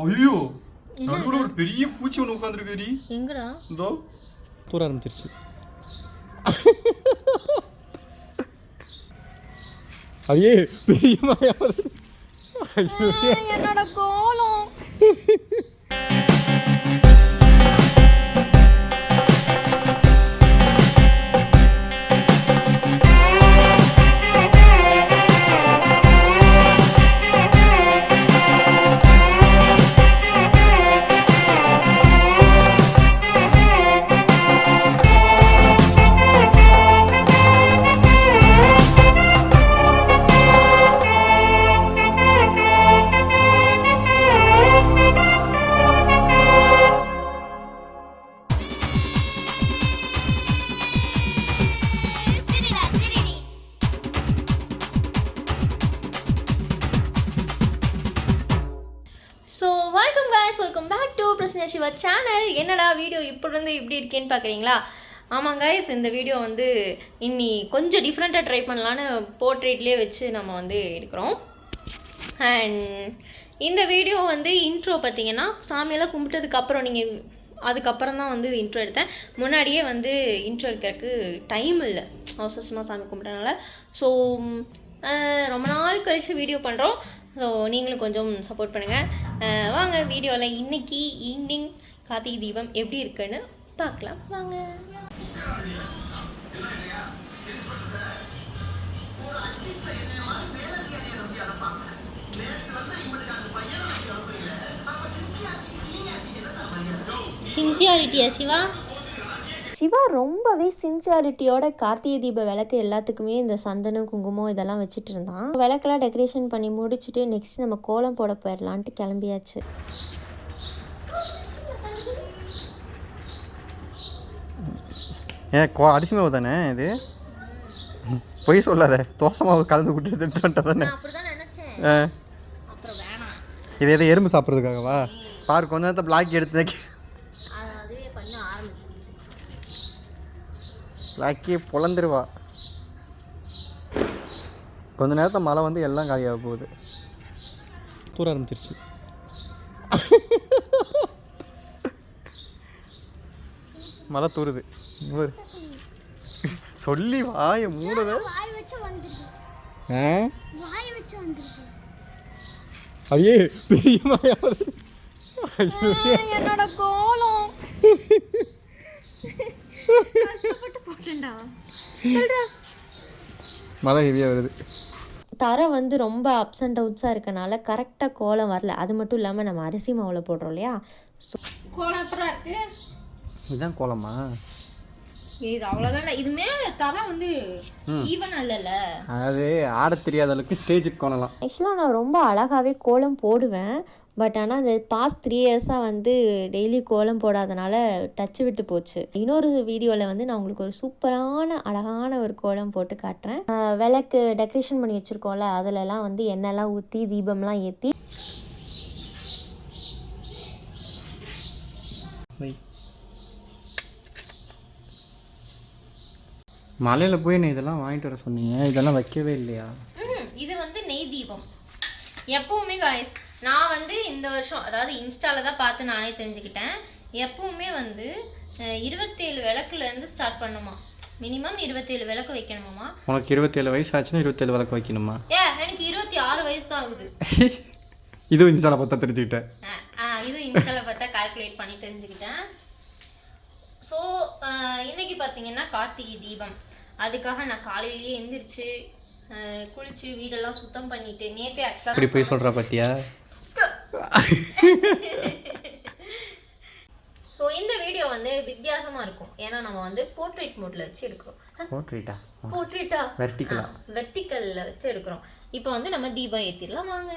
ஐயோ நடுவுல ஒரு பெரிய பூச்சி ஒன்று உட்காந்துருக்குடி எங்கடா? இதோ. தூர ஆரம்பிச்சிருச்சு. ஐயே பெரிய என்னோட கோலம். பேக் சிவா சேனல் என்னடா வீடியோ இப்படி இப்படி இருக்கேன்னு பார்க்குறீங்களா ஆமாங்க எஸ் இந்த வீடியோ வந்து இன்னி கொஞ்சம் டிஃப்ரெண்ட்டாக ட்ரை பண்ணலான்னு போர்ட்ரேட்லேயே வச்சு நம்ம வந்து எடுக்கிறோம். அண்ட் இந்த வீடியோ வந்து இன்ட்ரோ பார்த்தீங்கன்னா சாமியெல்லாம் கும்பிட்டதுக்கப்புறம் நீங்கள் அதுக்கப்புறம் தான் வந்து இன்ட்ரோ எடுத்தேன். முன்னாடியே வந்து இன்ட்ரோ எடுக்கிறதுக்கு டைம் இல்லை. அவசரமாக சாமி கும்பிட்டனால ஸோ ரொம்ப நாள் கழித்து வீடியோ பண்ணுறோம் ஸோ நீங்களும் கொஞ்சம் சப்போர்ட் பண்ணுங்கள் வாங்க வீடியோவில் இன்னைக்கு ஈவினிங் கார்த்திகை தீபம் எப்படி இருக்குன்னு பார்க்கலாம். வாங்க. சின்சியாரிட்டியா சிவா? சிவா ரொம்பவே சின்சியாரிட்டியோட கார்த்திகை தீப விளக்கு எல்லாத்துக்குமே இந்த சந்தனம் குங்குமம் இதெல்லாம் வச்சுட்டு இருந்தான். விளக்கெல்லாம் டெக்கரேஷன் பண்ணி முடிச்சுட்டு நெக்ஸ்ட் நம்ம கோலம் போட போயிடலான்ட்டு கிளம்பியாச்சு. ஏன் கோ அரிசி மாவு தானே இது? பொய் சொல்லாத. தோசை மாவு கலந்து விட்டு வந்துட்டா தானே அப்படிதான் நினைச்சேன். ஆ. அப்புறம் வேணாம். இது எது எறும்பு சாப்பிட்றதுக்காகவா? பாரு கொஞ்ச நேரத்தை பிளாக்கி எடுத்து பிளாக்கி பொழந்துருவா கொஞ்ச நேரத்தை மழை வந்து எல்லாம் காலியாக போகுது. தூர ஆரம்பிச்சிருச்சு. மழை தூருது. இங்க பாரு. சொல்லி வாய மூடுத வாய் வச்சு வந்துருக்கு ஆ? வாய் வச்சு வந்துருக்கு ஐயே பெரிய வருது. ஐயோ என்னோட கோலம். மழை ஹெவியாக வருது. தரை வந்து ரொம்ப அப்ஸ் அண்ட் டவுன்ஸாக இருக்கனால கரெக்டாக கோலம் வரல. அது மட்டும் இல்லாமல் நம்ம அரிசி மாவில் போடுறோம் இல்லையா? இதுதான் கோலமா இது அவ்வளோதானே இது மேலே தரம் வந்து ஈவன் இல்லைல்ல அது ஆட தெரியாத அளவுக்கு ஸ்டேஜுக்கு கோணலாம் ஆக்சுவலாக நான் ரொம்ப அழகாகவே கோலம் போடுவேன். பட் ஆனால் அந்த பாஸ்ட் த்ரீ இயர்ஸாக வந்து டெய்லி கோலம் போடாதனால டச்சு விட்டு போச்சு. இன்னொரு வீடியோவில் வந்து நான் உங்களுக்கு ஒரு சூப்பரான அழகான ஒரு கோலம் போட்டு காட்டுறேன். விளக்கு டெக்கரேஷன் பண்ணி வச்சுருக்கோம்ல அதிலலாம் வந்து எண்ணெய்லாம் ஊற்றி தீபம்லாம் ஏற்றி மலையில் போய் நீ இதெல்லாம் வாங்கிட்டு வர சொன்னீங்க இதெல்லாம் வைக்கவே இல்லையா. இது வந்து நெய் தீபம். எப்பவுமே நான் வந்து இந்த வருஷம் அதாவது இன்ஸ்டால தான் பார்த்து நானே தெரிஞ்சுக்கிட்டேன். எப்பவுமே வந்து இருபத்தேழு விளக்குல இருந்து ஸ்டார்ட் பண்ணுமா? மினிமம் இருபத்தேழு விளக்கு வைக்கணுமாமா உனக்கு இருபத்தேழு வயசு ஆச்சுன்னா இருபத்தேழு விளக்கு வைக்கணுமா? ஏ எனக்கு இருபத்தி ஆறு வயசு தான் ஆகுது. இது இன்ஸ்டால பார்த்தா தெரிஞ்சுக்கிட்டேன். அஹ், அஹ், இது இன்ஸ்டால பார்த்தா கால்குலேட் பண்ணி தெரிஞ்சுக்கிட்டேன். ஸோ இன்னைக்கு பார்த்தீங்கன்னா கார்த்திகை தீபம். அதுக்காக நான் காலையிலேயே எந்திரிச்சு குளிச்சு வீடெல்லாம் சுத்தம் பண்ணிட்டு நேற்றே இப்படி ஆக்சுவலாக போய் சொல்கிற பத்தியா? ஸோ இந்த வீடியோ வந்து வித்தியாசமா இருக்கும். ஏன்னா நம்ம வந்து போர்ட்ரேட் மோட்ல வச்சு எடுக்கிறோம். போட்ரீட்டா போர்ட்ரேட்டா வெர்டிக்கலா வெர்டிக்கல்ல வச்சு எடுக்கிறோம். இப்போ வந்து நம்ம தீபம் ஏத்திடலாம் வாங்க.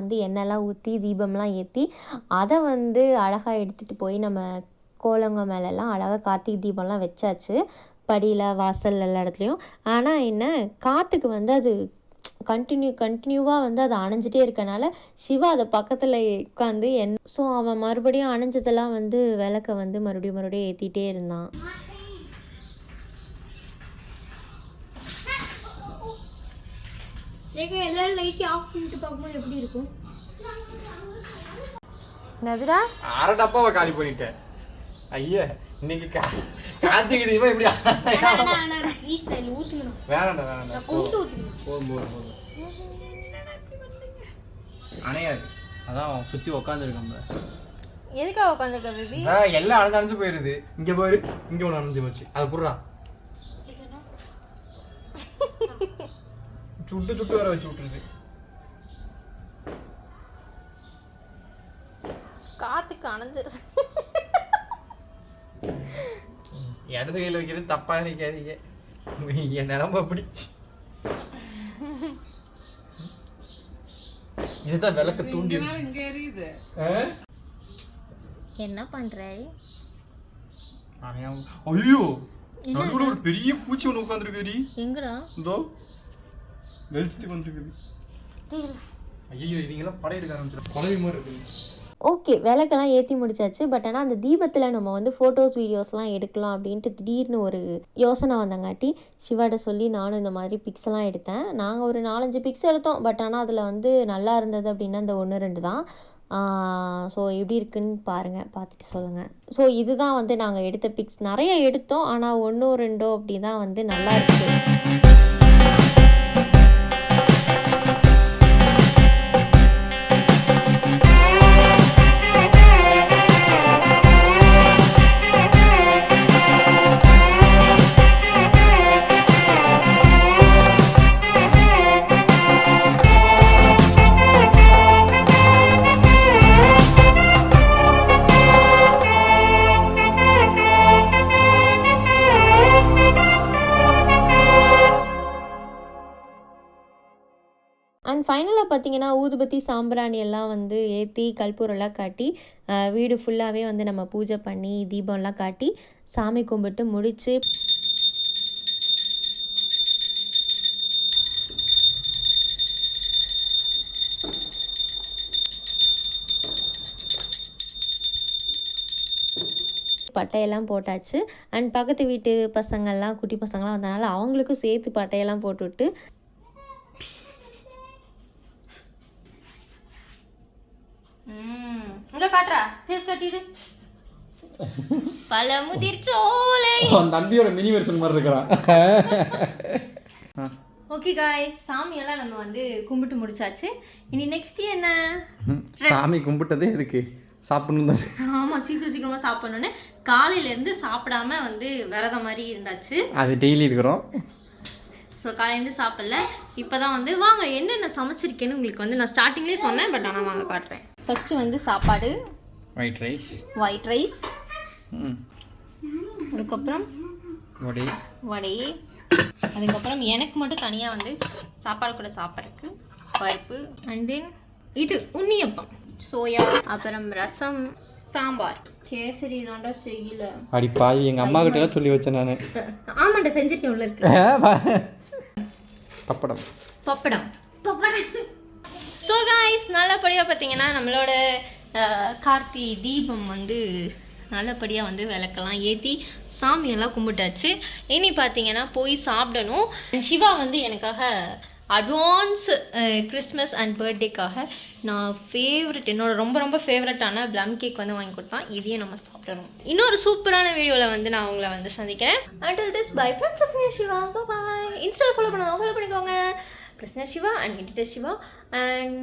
வந்து எண்ணெய்லாம் ஊற்றி தீபம்லாம் ஏற்றி அதை வந்து அழகாக எடுத்துகிட்டு போய் நம்ம கோலங்க மேலெல்லாம் அழகாக கார்த்திகை தீபம்லாம் வச்சாச்சு. படியில் வாசல் எல்லா இடத்துலையும். ஆனால் என்ன காற்றுக்கு வந்து அது கண்டினியூ கண்டினியூவாக வந்து அது அணைஞ்சிட்டே இருக்கனால சிவா அதை பக்கத்தில் உட்காந்து என் ஸோ அவன் மறுபடியும் அணைஞ்சதெல்லாம் வந்து விளக்க வந்து மறுபடியும் மறுபடியும் ஏற்றிட்டே இருந்தான். ஏங்க எல்லாரும் லைட் ஆஃப் பண்ணிட்டு பார்க்கும்போது எப்படி இருக்கும்? என்னதுடா? அரை டப்பாவை காலி பண்ணிட்டேன். ஐயா இன்னைக்கு கா கார்த்திகை தீபம் எப்படி ப்ளீஸ் நான் ஊற்றுக்கணும் வேணாண்டா வேணாண்டா போதும் போதும் போதும். அணையாது. அதான் சுற்றி உக்காந்துருக்கோம்ல எதுக்காக உட்காந்துருக்க பேபி எல்லாம் அணைஞ்சு அணைஞ்சு போயிருது. இங்கே பாரு இங்கே ஒன்று அணைஞ்சு போச்சு. அதை புடுறா. சுட்டு சுட்டு வர வச்சு விட்டுருது. காத்துக்கு அணைஞ்சிருச்சு இடது கையில் வைக்கிறது தப்பா நினைக்காதீங்க. என் நிலம்ப அப்படி. இதுதான் விளக்க தூண்டி? என்ன பண்ற? ஐயோ நடுவுல ஒரு பெரிய பூச்சி ஒன்று உட்காந்துருக்குடி எங்கடா? இதோ. வெளிச்சத்துக்கு வந்துருக்குது ஐயோ இவங்கெல்லாம் படம் எடுக்க ஆரம்பிச்சிடும் குழவி மாதிரி இருக்குது. ஓகே விளக்கெல்லாம் ஏற்றி முடிச்சாச்சு. பட் ஆனால் அந்த தீபத்தில் நம்ம வந்து ஃபோட்டோஸ் வீடியோஸ்லாம் எடுக்கலாம் அப்படின்ட்டு திடீர்னு ஒரு யோசனை வந்தங்காட்டி சிவாட்ட சொல்லி நானும் இந்த மாதிரி பிக்ஸ் எல்லாம் எடுத்தேன். நாங்கள் ஒரு நாலஞ்சு பிக்ஸ் எடுத்தோம். பட் ஆனால் அதில் வந்து நல்லா இருந்தது அப்படின்னா இந்த ஒன்று ரெண்டு தான். ஸோ எப்படி இருக்குன்னு பாருங்கள் பார்த்துட்டு சொல்லுங்கள் ஸோ இதுதான் வந்து நாங்கள் எடுத்த பிக்ஸ் நிறைய எடுத்தோம். ஆனால் ஒன்றோ ரெண்டோ அப்படி தான் வந்து நல்லா இருக்குது பார்த்தீங்கன்னா ஊதுபத்தி சாம்பிராணி எல்லாம் வந்து ஏற்றி கற்பூரெல்லாம் காட்டி வீடு ஃபுல்லாகவே வந்து நம்ம பூஜை பண்ணி தீபம்லாம் காட்டி சாமி கும்பிட்டு முடித்து பட்டையெல்லாம் போட்டாச்சு. அண்ட் பக்கத்து வீட்டு பசங்கள்லாம் குட்டி பசங்கள்லாம் வந்தனால அவங்களுக்கும் சேர்த்து பட்டையெல்லாம் போட்டுவிட்டு பல முதிர் சோலை அவன் தம்பியோட மினி வெர்ஷன் மாதிரி இருக்கிறான். ஓகே காய்ஸ் சாமியெல்லாம் நம்ம வந்து கும்பிட்டு முடிச்சாச்சு. இனி நெக்ஸ்ட் என்ன? சாமி கும்பிட்டதே எதுக்கு? சாப்பிடணும் ஆமாம் சீக்கிரம் சீக்கிரமாக சாப்பிடணுன்னு காலையிலேருந்து சாப்பிடாம வந்து விரதம் மாதிரி இருந்தாச்சு. அது டெய்லி இருக்கிறோம். ஸோ காலையிலேருந்து சாப்பிடல. இப்போ தான் வந்து வாங்க என்னென்ன சமைச்சிருக்கேன்னு உங்களுக்கு வந்து நான் ஸ்டார்டிங்லேயே சொன்னேன் பட் ஆனால் வாங்க காட்டுறேன். ஃபஸ்ட்டு வந்து சாப்பாடு. ஒயிட் ரைஸ் ஒயிட் ரைஸ் அதுக்கப்புறம் வடை. வடை. அதுக்கப்புறம் எனக்கு மட்டும் தனியாக வந்து சாப்பாடு கூட சாப்பிட்றதுக்கு பருப்பு அண்ட் தென் இது உண்ணியப்பம் சோயா அப்புறம் ரசம் சாம்பார். கேசரி தாண்டா செய்யல. அடி பாவி எங்கள் அம்மா கிட்ட சொல்லி வச்சேன் நான். ஆமாண்டா செஞ்சிருக்கேன் உள்ள இருக்கு. பப்படம். பப்படம். ஸோ காய்ஸ் நல்லபடியாக பார்த்தீங்கன்னா நம்மளோட கார்த்தி தீபம் வந்து நல்லபடியாக வந்து விளக்கெல்லாம் ஏற்றி சாமியெல்லாம் கும்பிட்டாச்சு. இனி பார்த்தீங்கன்னா போய் சாப்பிடணும். சிவா வந்து எனக்காக அட்வான்ஸ் கிறிஸ்மஸ் அண்ட் பர்த்டேக்காக நான் ஃபேவரட் என்னோட ரொம்ப ரொம்ப ஃபேவரட்டான ப்ளம் கேக் வந்து வாங்கி கொடுத்தான். இதையும் நம்ம சாப்பிடணும். இன்னொரு சூப்பரான வீடியோவில் வந்து நான் உங்களை வந்து சந்திக்கிறேன். Until this bye friend Prasanya Siva bye இன்ஸ்டாவில் ஃபாலோ பண்ணுங்க ஃபாலோ பண்ணிக்கோங்க. Prasanya Siva and editor Siva and